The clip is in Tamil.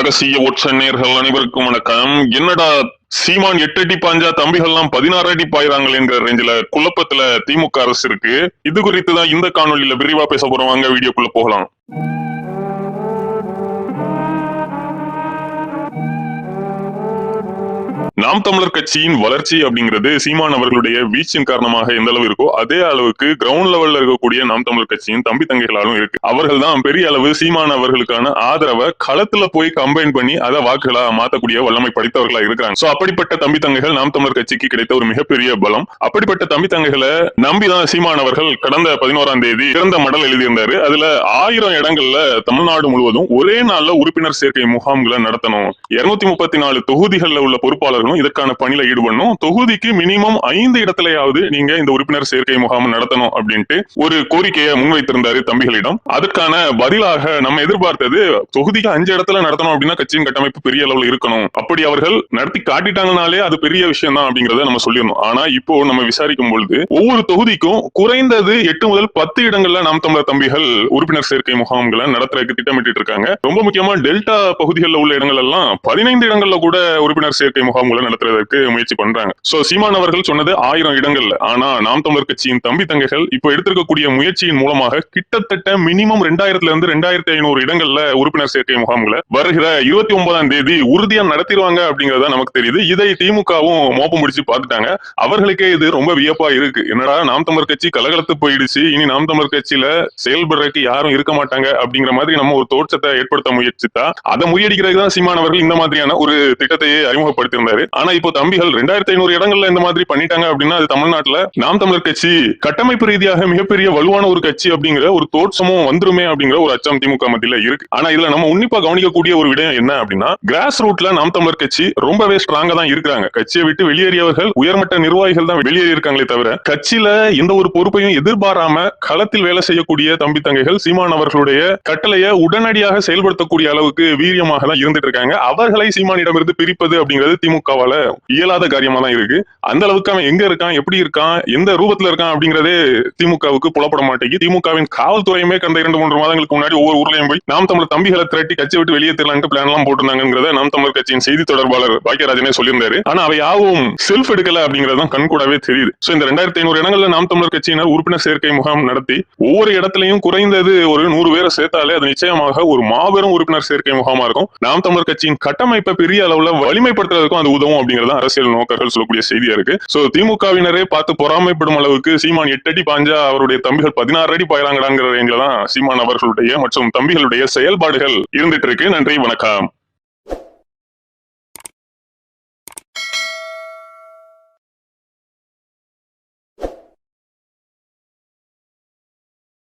ரகசிய ஒற்ற நேர்கள் அனைவருக்கும் வணக்கம். என்னடா சீமான் எட்டு அடி பாஞ்சா தம்பிகள்லாம் பதினாறு அடி பாயிறாங்க என்கிற ரேஞ்சில குழப்பத்துல திமுக அரசு இருக்கு. இது குறித்து தான் இந்த காணொலியில விரிவா பேச போறோம். வாங்க வீடியோக்குள்ள போகலாம். நாம் தமிழர் கட்சியின் வளர்ச்சி அப்படிங்கிறது சீமான் அவர்களுடைய வீச்சின் காரணமாக எந்த அளவு இருக்கோ அதே அளவுக்கு கிரவுண்ட் லெவல்ல இருக்கக்கூடிய நாம் தமிழர் கட்சியின் தம்பி தங்கைகளாலும் இருக்கு. அவர்கள் தான் பெரிய அளவு சீமான் அவர்களுக்கான ஆதரவை களத்துல போய் கம்பைன் பண்ணி அதை வாக்குகளா மாத்தக்கூடிய வல்லமை படித்தவர்களா இருக்கிறாங்க. சோ அப்படிப்பட்ட தம்பி தங்கைகள் நாம் தமிழர் கட்சிக்கு கிடைத்த ஒரு மிகப்பெரிய பலம். அப்படிப்பட்ட தம்பி தங்கைகளை நம்பிதான் சீமான் அவர்கள் கடந்த பதினோராம் தேதி சிறந்த மடல் எழுதியிருந்தாரு. அதுல ஆயிரம் இடங்கள்ல தமிழ்நாடு முழுவதும் ஒரே நாள்ல உறுப்பினர் சேர்க்கை முகாம்களை நடத்தணும். இருநூத்தி முப்பத்தி நாலு தொகுதிகளில் உள்ள பொறுப்பாளர்களும் இதற்கான பணியில ஈடுபடணும். தொகுதிக்கு மினிமம் ஐந்து இடத்திலேயாவது நீங்க இந்த உறுப்பினர் சேர்க்கை முகாம் நடத்தணும் அப்படின்ட்டு ஒரு கோரிக்கையை முன்வைத்திருந்தாரு தம்பிகளிடம். அதற்கான பதிலாக நம்ம எதிர்பார்த்தது தொகுதிக்கு அஞ்சு இடத்துல நடத்தணும் அப்படின்னா கட்சியின் கட்டமைப்பு பெரிய அளவில் இருக்கணும். அப்படி அவர்கள் நடத்தி காட்டிட்டாங்கனாலே அது பெரிய விஷயம் தான் அப்படிங்கறத நம்ம சொல்லிடணும். ஆனா இப்போ நம்ம விசாரிக்கும் பொழுது ஒவ்வொரு தொகுதிக்கும் குறைந்தது எட்டு முதல் பத்து இடங்கள்ல நாம் தமிழர் தம்பிகள் உறுப்பினர் சேர்க்கை முகாம்களை நடத்துறதுக்கு திட்டமிட்டு இருக்காங்க. ரொம்ப முக்கியமா டெல்டா பகுதிகளில் உள்ள இடங்கள் எல்லாம் பதினைந்து இடங்கள்ல கூட உறுப்பினர் சேர்க்கை முகாம்களை நடத்துறதற்கு முயற்சி பண்றாங்க. சோ சீமான் அவர்கள் சொன்னது ஆயிரம் இடங்கள்ல. ஆனா நாம் தமிழர் கட்சியின் தம்பி தங்கைகள் இப்போ எடுத்திருக்கக்கூடிய முயற்சியின் மூலமாக கிட்டத்தட்ட மினிமம் ரெண்டாயிரத்துல இருந்து ரெண்டாயிரத்தி ஐநூறு இடங்கள்ல உறுப்பினர் சேர்க்கை முகாம்களை வருகிற இருபத்தி ஒன்பதாம் தேதி உறுதியா நடத்திடுவாங்க அப்படிங்கறத நமக்கு தெரியுது. இதை திமுகவும் மோப்பம் முடிச்சு பாத்துட்டாங்க அவர்களுக்கே இது ரொம்ப வியப்பா இருக்கு. என்னடா நாம் தமிழர் கட்சி கலகலத்து போயிடுச்சு. இனி நாம் தமிழர் கட்சியில செயல்படுறதுக்கு யாரும் இருக்க மாட்டாங்க அப்படிங்கிற மாதிரி நம்ம ஒரு தோற்றத்தை ஏற்படுத்த முயற்சித்தா அதை முறியடிக்கிறதுக்கு தான் சீமான் அவர்கள் இந்த மாதிரியான ஒரு திட்டத்தையே அறிமுகப்படுத்தியிருந்தாரு. ஆனா இப்போ தம்பிகள் ரெண்டாயிரத்தி ஐநூறு இடங்கள்ல இந்த மாதிரி பண்ணிட்டாங்க அப்படின்னா அது தமிழ்நாட்டுல நாம் தமிழர் கட்சி கட்டமைப்பு ரீதியாக மிகப்பெரிய வலுவான ஒரு கட்சி அப்படிங்கிற ஒரு தோற்றமும் வந்துருமே அப்படிங்கிற ஒரு அச்சம் திமுக மத்தியில இருக்கு. ஆனா இதுல நம்ம உன்னிப்பா கவனிக்கக்கூடிய ஒரு விடயம் என்ன அப்படின்னா கிராஸ் ரூட்ல நாம் தமிழர் கட்சி ரொம்பவே ஸ்ட்ராங்கா தான் இருக்காங்க கட்சியை விட்டு வெளியேறியவர்கள் உயர்மட்ட நிர்வாகிகள் தான் வெளியேறி இருக்காங்களே தவிர கட்சியில எந்த ஒரு பொறுப்பையும் எதிர்பாராம களத்தில் வேலை செய்யக்கூடிய தம்பி தங்கைகள் சீமான் அவர்களுடைய கட்டளையை உடனடியாக செயல்படுத்தக்கூடிய அளவுக்கு வீரியமாக தான் இருந்துட்டு இருக்காங்க. அவர்களை சீமானிடமிருந்து பிரிப்பது அப்படிங்கிறது திமுக அவள இயலாத காரியமா தான் இருக்கு. அந்த அளவுக்கு அவன் எங்க இருக்கான்? எப்படி இருக்கான்? எந்த ரூபத்துல இருக்கான்? அப்படிங்கறதே திமுகவுக்கு புலப்பட மாட்டேங்குது. திமுகவின் காவல்துறையுமே கடந்த இரண்டு மூன்று மாதங்களுக்கு முன்னாடி ஒவ்வொரு ஊர்லயும் போய் நாம் தமிழ் தம்பிகளை திரட்டி கட்சி விட்டு வெளியே தெரியலான்ட்டு பிளான் எல்லாம் போட்டிருந்தாங்கிறத நாம் தமிழ் கட்சியின் செய்தி தொடர்பாளர் பாக்கியராஜனே சொல்லியிருந்தாரு. ஆனா அவை யாவும் செல்ஃப் எடுக்கல அப்படிங்கறதுதான் கண்கூடாவே தெரியுது. சோ இந்த ரெண்டாயிரத்தி ஐநூறு இடங்கள்ல நாம் தமிழர் கட்சியினர் உறுப்பினர் சேர்க்கை முகாம் நடத்தி ஒவ்வொரு இடத்துலயும் குறைந்தது ஒரு நூறு பேரை சேர்த்தாலே அது நிச்சயமாக ஒரு மாபெரும் உறுப்பினர் சேர்க்கை முகாமா இருக்கும். நாம் தமிழர் கட்சியின் கட்டமைப்பை பெரிய அளவுல வலிமைப்படுத்துறதுக்கும் அது உதவும். அப்படிங்கறது அரசியல் நோக்கர்கள் சொல்லக்கூடிய செய்தியா இருக்கு. சோ திமுகவினரே பார்த்து பொறாமைப்படும் அளவுக்கு சீமான் எட்டு அடி பாஞ்சா அவருடைய தம்பிகள் பதினாறு அடி பாயிறாங்கடாங்கிற ரேஞ்சில தான் சீமான் அவர்களுடைய மற்றும் தம்பிகளுடைய செயல்பாடுகள் இருந்துட்டு இருக்கு. நன்றி வணக்கம்.